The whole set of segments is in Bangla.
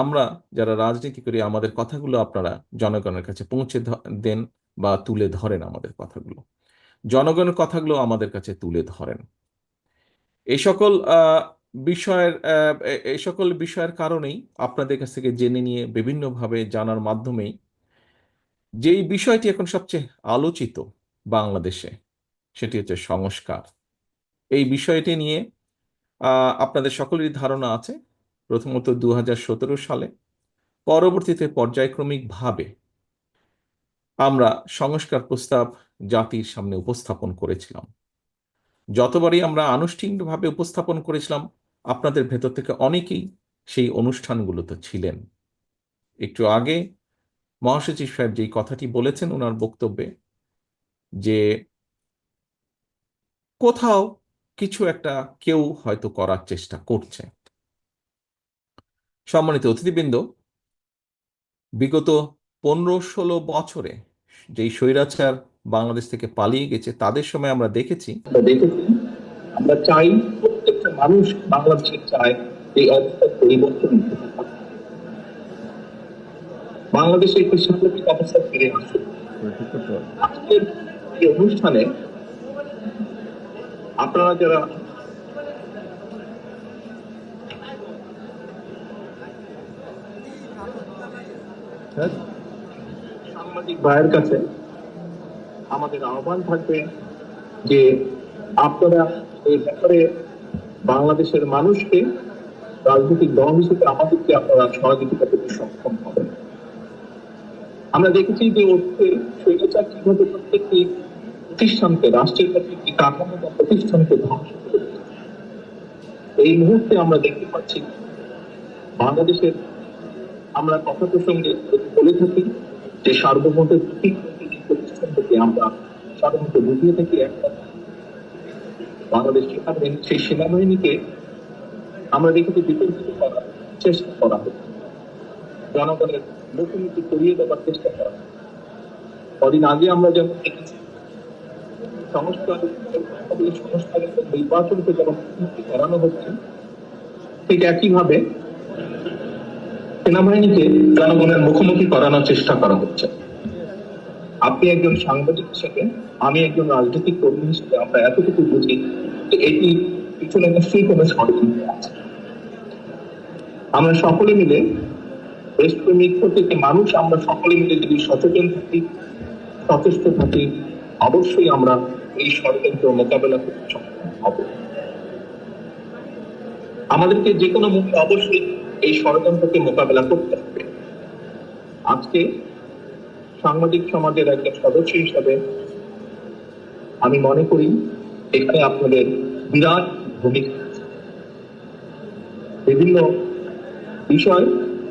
আমরা যারা রাজনীতি করি, আমাদের কথাগুলো আপনারা জনগণের কাছে পৌঁছে দেন বা তুলে ধরেন আমাদের কথাগুলো। জনগণের কথাগুলো আমাদের কাছে তুলে ধরেন। এই সকল বিষয়ের এই সকল বিষয়ের কারণেই আপনাদের কাছ থেকে জেনে নিয়ে বিভিন্নভাবে জানার মাধ্যমেই যেই বিষয়টি এখন সবচেয়ে আলোচিত বাংলাদেশে, সেটি হচ্ছে সংস্কার। এই বিষয়টি নিয়ে আপনাদের সকলেরই ধারণা আছে। প্রথমত দু হাজার সতেরো সালে। পরবর্তীতে পর্যায়ক্রমিকভাবে আমরা সংস্কার প্রস্তাব জাতির সামনে উপস্থাপন করেছিলাম। যতবারই আমরা আনুষ্ঠানিকভাবে উপস্থাপন করেছিলাম, আপনাদের ভেতর থেকে অনেকেই সেই অনুষ্ঠানগুলোতে ছিলেন। একটু আগে মহাসচিব সাহেব যেই কথাটি বলেছেন ওনার বক্তব্যে যে কোথাও কিছু একটা কেউ হয়তো করার চেষ্টা করছে। সম্মানিত অতিথিবৃন্দ, বিগত পনেরো ষোলো বছরে যেই স্বৈরাচার বাংলাদেশ থেকে পালিয়ে গেছে, তাদের সময় আমরা দেখেছি। আমরা চাই প্রত্যেকটা মানুষ বাংলাদেশে চায় এই পরিবর্তন বাংলাদেশে একটি স্বাভাবিক অবস্থা ফিরে আসুক। আজকের এই অনুষ্ঠানে আপনারা যারা সাংবাদিক ভাইয়ের কাছে আমাদের আহ্বান থাকবে যে আপনারা এই ব্যাপারে বাংলাদেশের মানুষকে রাজনৈতিক দল হিসেবে আমাদেরকে আপনারা সহযোগিতা করতে সক্ষম হবেন। আমরা দেখেছি যে অতীতে স্বৈরাচার কীভাবে প্রত্যেকটি প্রতিষ্ঠানকে, রাষ্ট্রের প্রত্যেকটি কাঠামো বা প্রতিষ্ঠানকে ধ্বংস করেছে এই মুহূর্তে আমরা দেখতে পাচ্ছি বাংলাদেশের আমরা কথা প্রসঙ্গে বলে থাকি যে প্রতীকী থেকে আমরা সাধারণত বুঝিয়ে থাকি একটা বাংলাদেশ সেই সেনাবাহিনীকে আমরা দেখেছি বিতর্কিত করার চেষ্টা করা হচ্ছে। জনগণের করিয়ে দেওয়ার চেষ্টা করা কদিন আগে আমরা যেমন দেখেছি, সংস্কার সংস্কারের নির্বাচনকে যেমন করানো হচ্ছে, ঠিক একইভাবে সেনাবাহিনীকে জনগণের মুখোমুখি করানোর চেষ্টা করা হচ্ছে। আপনি একজন সাংবাদিক হিসেবে, আমি একজন রাজনৈতিক কর্মী হিসেবে, আমরা এতটুকু বুঝি যে এটি পিছনে নিশ্চয়ই কোনো ষড়যন্ত্র আছে। আমরা সকলে মিলে দেশপ্রেমিক প্রত্যেকটি মানুষ, আমরা সকলে মিলে যদি সচেতন থাকি, সচেষ্ট থাকি, অবশ্যই আমরা এই ষড়যন্ত্র মোকাবেলা করতে সক্ষম হব। আমাদেরকে যে কোনো মূল্যে অবশ্যই এই ষড়যন্ত্রকে মোকাবেলা করতে হবে। আজকে সাংবাদিক সমাজের একজন সদস্য হিসাবে আমি মনে করি এখানে আপনাদের বিরাট ভূমিকা বিভিন্ন বিষয়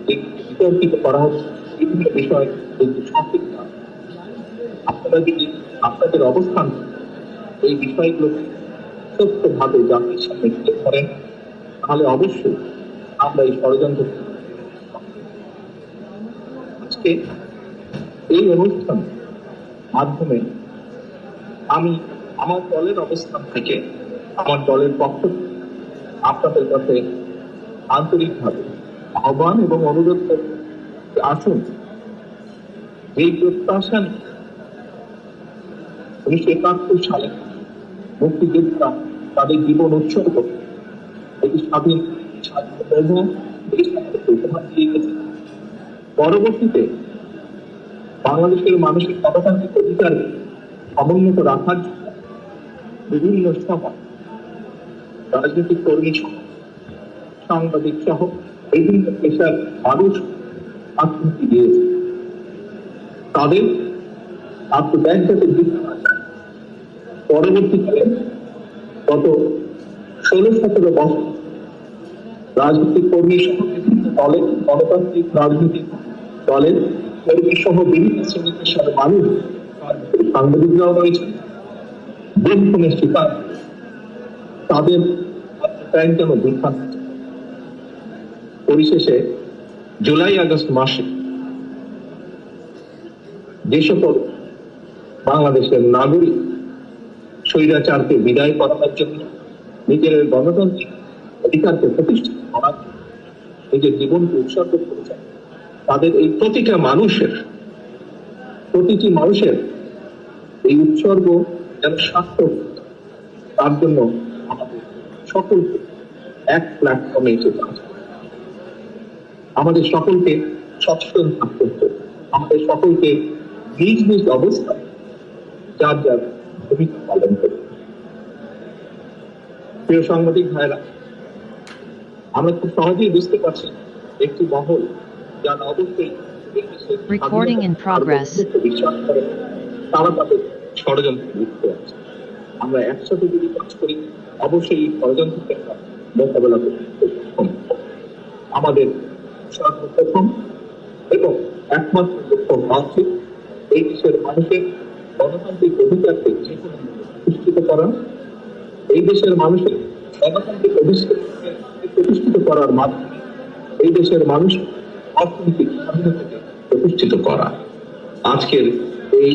বিতর্কিত করা হচ্ছে, বিভিন্ন বিষয় সঠিক না। আপনারা যদি আপনাদের অবস্থান এই বিষয়গুলো সত্যভাবে জাতির সামনে তুলে ধরেন, তাহলে অবশ্যই আমরা এই ষড়যন্ত্র আজকে এই অনুষ্ঠান মাধ্যমে আমি আমার দলের অবস্থান থেকে আমার দলের পক্ষ আপনাদের কাছে আন্তরিকভাবে আহ্বান এবং অনুরোধ করব যে আসুন এই প্রত্যাশা নিয়ে উনিশশো একাত্তর সালে মুক্তিযোদ্ধা তাদের জীবন উৎসর্গ এটি স্বাধীন পরবর্তীতে বাংলাদেশের মানুষের গণতান্ত্রিক অধিকার সমুন্নত রাখার জন্য বিভিন্ন সময় রাজনৈতিক কর্মী সহ, সাংবাদিক সহ, বিভিন্ন পেশার মানুষ আত্মহত্যা দিয়েছে। তাদের আত্মত্যাগ যাতে বৃদ্ধি না পরবর্তীকালে গত ষোলো সতেরো বছর রাজনৈতিক কর্মী সহ বিভিন্ন দলের গণতান্ত্রিক রাজনৈতিক দলের কর্মী সহ বিভিন্ন শ্রেণি পেশার মানুষ সাংবাদিকরাও রয়েছে শিকার তাদের যেন পরিশেষে জুলাই আগস্ট মাসে যে সকল বাংলাদেশের নাগরিক স্বৈরাচারকে বিদায় করানোর জন্য নিজের গণতান্ত্রিক অধিকারকে প্রতিষ্ঠা করার নিজের জীবনকে উৎসর্গ করেছেন তাদের এই প্রতিটা মানুষের, প্রতিটি মানুষের এই উৎসর্গ যেন সার্থক তার জন্য আমাদের সকলকে এক প্ল্যাটফর্মে এসে কাজ আমাদের সকলকে সচেতন থাকতে হবে। আমাদের সকলকে নিজ নিজ অবস্থায় যার যার ভূমিকা পালন করতে হবে। প্রিয় সাংবাদিক ভাইরা আমরা খুব সহজেই বুঝতে পারছি একটি মহল যারা অবশ্যই. সার্বভৌমত্ব বিশ্বাস করে তারা তাদের ষড়যন্ত্রে লিপ্ত আছে। আমরা একসাথে যদি কাজ করি অবশ্যই ষড়যন্ত্রকে মোকাবেলা করতে আমাদের সর্বপ্রথম এবং একমাত্র লক্ষ্য হওয়া এই দেশের মানুষের গণতান্ত্রিক অধিকারকে যে কোনো প্রতিষ্ঠিত করা। এই দেশের মানুষের প্রতিষ্ঠিত করার মাধ্যমে এই দেশের মানুষ অর্থনৈতিক প্রতিষ্ঠিত করা। আজকের এই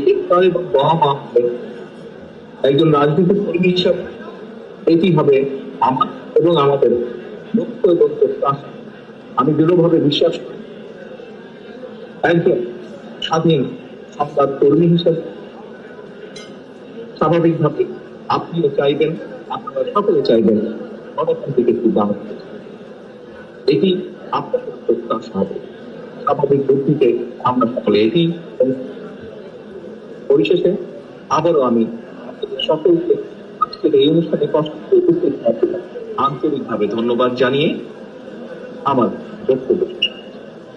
একজন রাজনৈতিক কর্মী হিসাবে এটি হবে আমার এবং আমাদের লক্ষ্য এবং আমি দৃঢ়ভাবে বিশ্বাস করি, একজন স্বাধীন সংবাদ কর্মী হিসাবে স্বাভাবিকভাবে আপনিও চাইবেন আপনারা সকলে চাইবেন গণতান্ত্রিক একটি বাংলাদেশ এটি আপনাদের প্রত্যাশা হবে। স্বাভাবিক বুদ্ধিতে আমরা সকলে এটি পরিশেষে আবারও আমি সকলকে আজকের এই অনুষ্ঠানে কষ্ট উপস্থিত আন্তরিকভাবে ধন্যবাদ জানিয়ে আমার বক্তব্য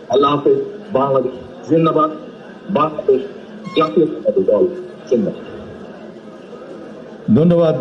আল্লাহ হাফেজ, বাংলাদেশ জিন্দাবাদ, বাংলাদেশ জাতীয় দল জিন্দাবাদ। ধন্যবাদ।